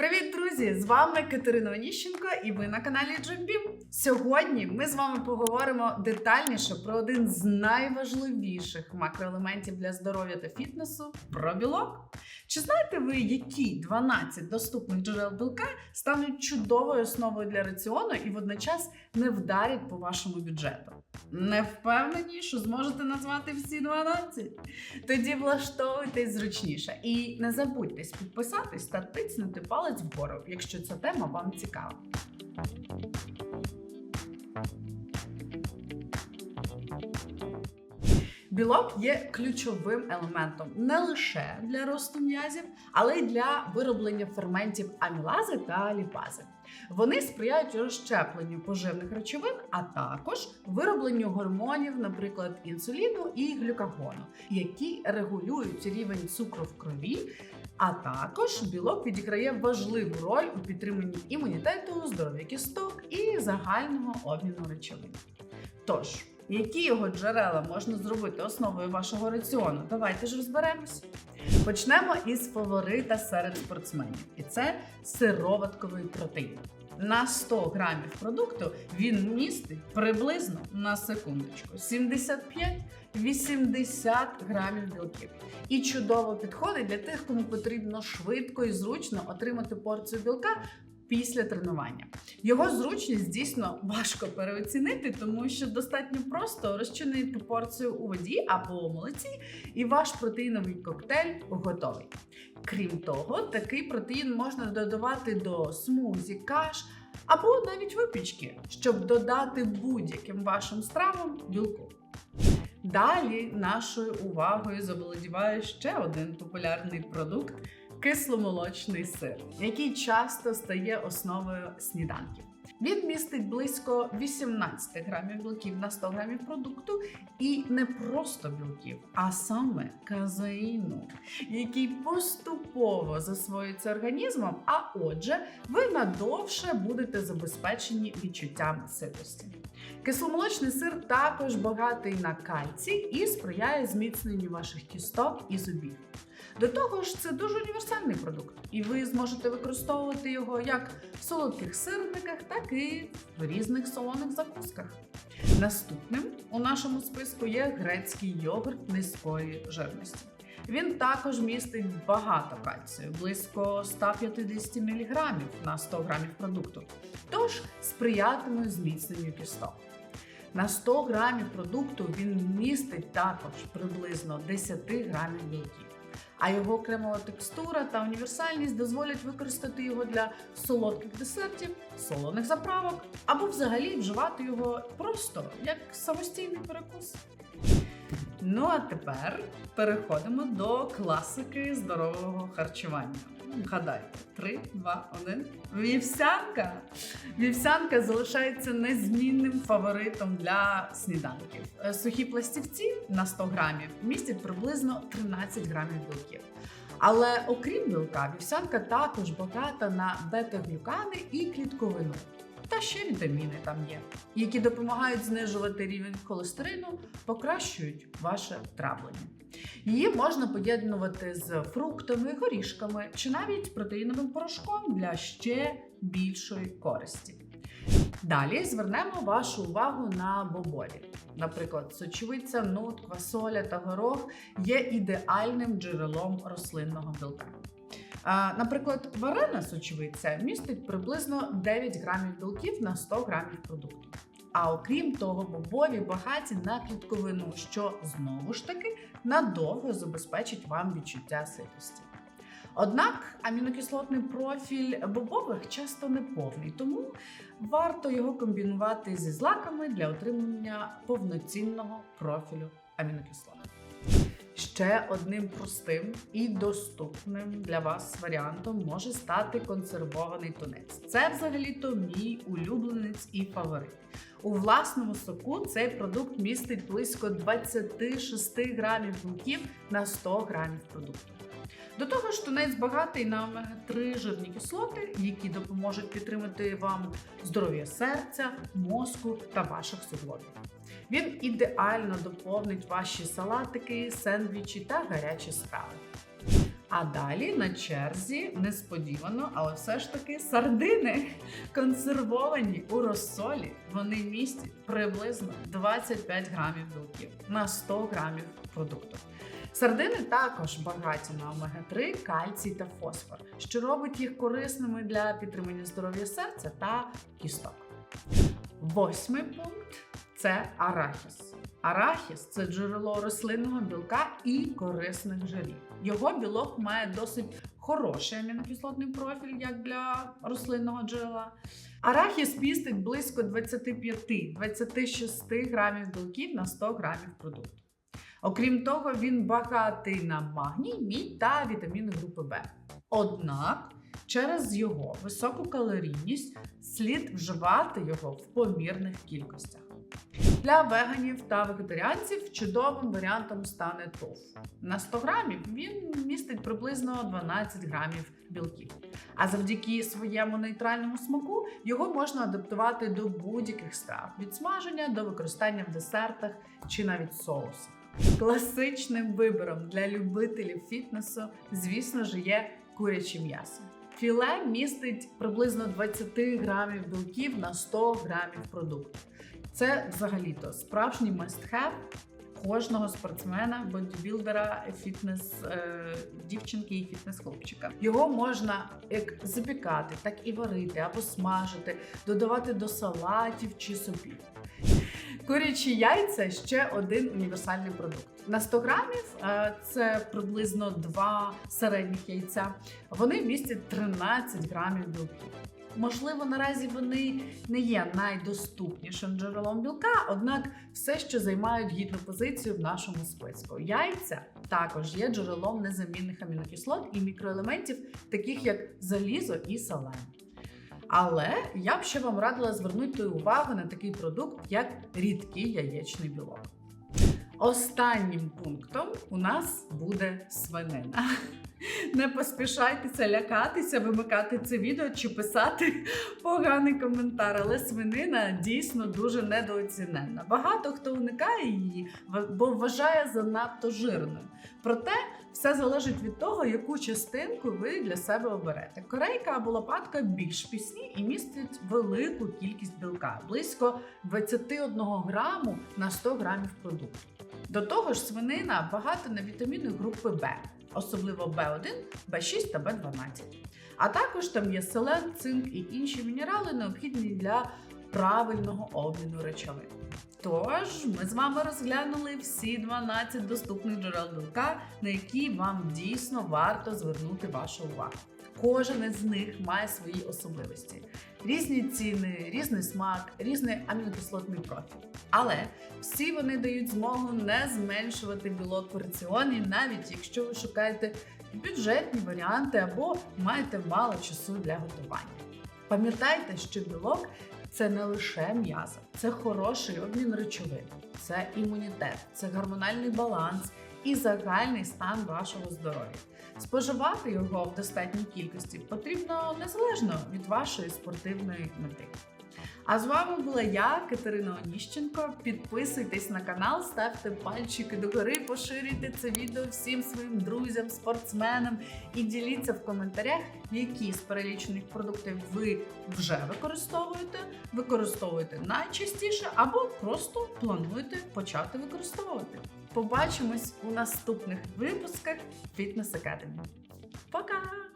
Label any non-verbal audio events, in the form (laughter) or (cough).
Привіт, друзі! З вами Катерина Оніщенко і ви на каналі Джимбім. Сьогодні ми з вами поговоримо детальніше про один з найважливіших макроелементів для здоров'я та фітнесу про білок. Чи знаєте ви, які 12 доступних джерел білка стануть чудовою основою для раціону і водночас не вдарять по вашому бюджету? Не впевнені, що зможете назвати всі 12? Тоді влаштовуйтесь зручніше. І не забудьте підписатись та тицнути палець вгору, якщо ця тема вам цікава. Білок є ключовим елементом не лише для росту м'язів, але й для вироблення ферментів амілази та ліпази. Вони сприяють розщепленню поживних речовин, а також виробленню гормонів, наприклад, інсуліну і глюкагону, які регулюють рівень цукру в крові. А також білок відіграє важливу роль у підтриманні імунітету, здоров'я кісток і загального обміну речовин. Тож, які його джерела можна зробити основою вашого раціону? Давайте ж розберемось. Почнемо із фаворита серед спортсменів, і це сироватковий протеїн. На 100 грамів продукту він містить приблизно на секундочку 75-80 грамів білків. І чудово підходить для тих, кому потрібно швидко і зручно отримати порцію білка після тренування. Його зручність дійсно важко переоцінити, тому що достатньо просто розчинити порцію у воді або молоці, і ваш протеїновий коктейль готовий. Крім того, такий протеїн можна додавати до смузі, каш або навіть випічки, щоб додати будь-яким вашим стравам білку. Далі нашою увагою заволодіває ще один популярний продукт кисломолочний сир, який часто стає основою сніданків. Він містить близько 18 грамів білків на 100 грамів продукту, і не просто білків, а саме казеїну, який поступово засвоюється організмом. А отже, ви надовше будете забезпечені відчуттям ситості. Кисломолочний сир також багатий на кальцій і сприяє зміцненню ваших кісток і зубів. До того ж, це дуже універсальний продукт, і ви зможете використовувати його як в солодких сирниках, так і в різних солоних закусках. Наступним у нашому списку є грецький йогурт низької жирності. Він також містить багато кальцію, близько 150 мг на 100 грамів продукту, тож сприятиме зміцненню кісток. На 100 грамів продукту він містить також приблизно 10 грамів білків а його кремова текстура та універсальність дозволять використати його для солодких десертів, солоних заправок або взагалі вживати його просто як самостійний перекус. Ну а тепер переходимо до класики здорового харчування. Гадайте, 3, 2, 1. Вівсянка. Вівсянка залишається незмінним фаворитом для сніданків. Е, Сухі пластівці на 100 грамів містять приблизно 13 грамів білків. Але окрім білка, вівсянка також багата на бета-глюкани і клітковину. Та ще вітаміни там є, які допомагають знижувати рівень холестерину, покращують ваше травлення. Її можна поєднувати з фруктами, горішками чи навіть протеїновим порошком для ще більшої користі. Далі звернемо вашу увагу на бобові. Наприклад, сочевиця, нут, квасоля та горох є ідеальним джерелом рослинного білка. Наприклад, варена сочевиця містить приблизно 9 грамів білків на 100 грамів продукту. А окрім того, бобові багаті на клітковину, що знову ж таки надовго забезпечить вам відчуття ситості. Однак амінокислотний профіль бобових часто не повний, тому варто його комбінувати зі злаками для отримання повноцінного профілю амінокислот. Ще одним простим і доступним для вас варіантом може стати консервований тунець. Це взагалі-то мій улюбленець і фаворит. У власному соку цей продукт містить близько 26 грамів білків на 100 грамів продукту. До того ж, тунець багатий на омега-3 жирні кислоти, які допоможуть підтримати вам здоров'я серця, мозку та ваших суглобів. Він ідеально доповнить ваші салатики, сендвічі та гарячі страви. А далі на черзі несподівано, але все ж таки сардини консервовані у розсолі. Вони містять приблизно 25 грамів білків на 100 грамів продукту. Сардини також багаті на омега-3, кальцій та фосфор, що робить їх корисними для підтримання здоров'я серця та кісток. Восьмий пункт це арахіс. Арахіс це джерело рослинного білка і корисних жирів. Його білок має досить хороший амінокислотний профіль, як для рослинного джерела. Арахіс містить близько 25-26 грамів білків на 100 грамів продукту. Окрім того, він багатий на магній, мідь та вітаміни групи В. Однак через його високу калорійність слід вживати його в помірних кількостях. Для веганів та вегетаріанців чудовим варіантом стане тофу. На 100 грамів він містить приблизно 12 грамів білків. А завдяки своєму нейтральному смаку його можна адаптувати до будь-яких страв від смаження до використання в десертах чи навіть соусах. Класичним вибором для любителів фітнесу, звісно ж, є куряче м'ясо. Філе містить приблизно 20 грамів білків на 100 грамів продукту. Це взагалі-то справжній must-have кожного спортсмена, бодібілдера, фітнес е, і фітнес хлопчика. Його можна як запікати, так і варити або смажити, додавати до салатів чи супів. Курячі яйця ще один універсальний продукт. На 100 грамів е, це приблизно 2 середніх яйця. Вони містять 13 грамів білків. Можливо, наразі вони не є найдоступнішим джерелом білка, однак все ще займають гідну позицію в нашому списку. Яйця також є джерелом незамінних амінокислот і мікроелементів, таких як залізо і селен. Але я б ще вам радила звернути увагу на такий продукт, як рідкий яєчний білок. Останнім пунктом у нас буде свинина. (laughs) Не поспішайтеся лякатися, вимикати це відео чи писати (laughs) поганий коментар, але свинина дійсно дуже недооцінена. Багато хто уникає її, бо вважає занадто жирною. Проте все залежить від того, яку частинку ви для себе оберете. Корейка або лопатка більш пісні і містять велику кількість білка близько 21 граму на 100 грамів продукту. До того ж, свинина багата на вітаміни групи В, особливо В1, В6 та В12. А також там є селен, цинк і інші мінерали, необхідні для правильного обміну речовин. Тож, ми з вами розглянули всі 12 доступних джерел білка, на які вам дійсно варто звернути вашу увагу. Кожен із них має свої особливості: різні ціни, різний смак, різний амінокислотний профіль. Але всі вони дають змогу не зменшувати білок в раціоні, навіть якщо ви шукаєте бюджетні варіанти або маєте мало часу для готування. Пам'ятайте, що білок це не лише м'ясо, це хороший обмін речовин, це імунітет, це гормональний баланс і загальний стан вашого здоров'я. Споживати його в достатній кількості потрібно незалежно від вашої спортивної мети. А з вами була я, Катерина Оніщенко. Підписуйтесь на канал, ставте пальчики догори, поширюйте це відео всім своїм друзям, спортсменам і діліться в коментарях, які з перелічених продуктів ви вже використовуєте, використовуєте найчастіше або просто плануєте почати використовувати. Побачимось у наступних випусках Fitness Academy. Пока!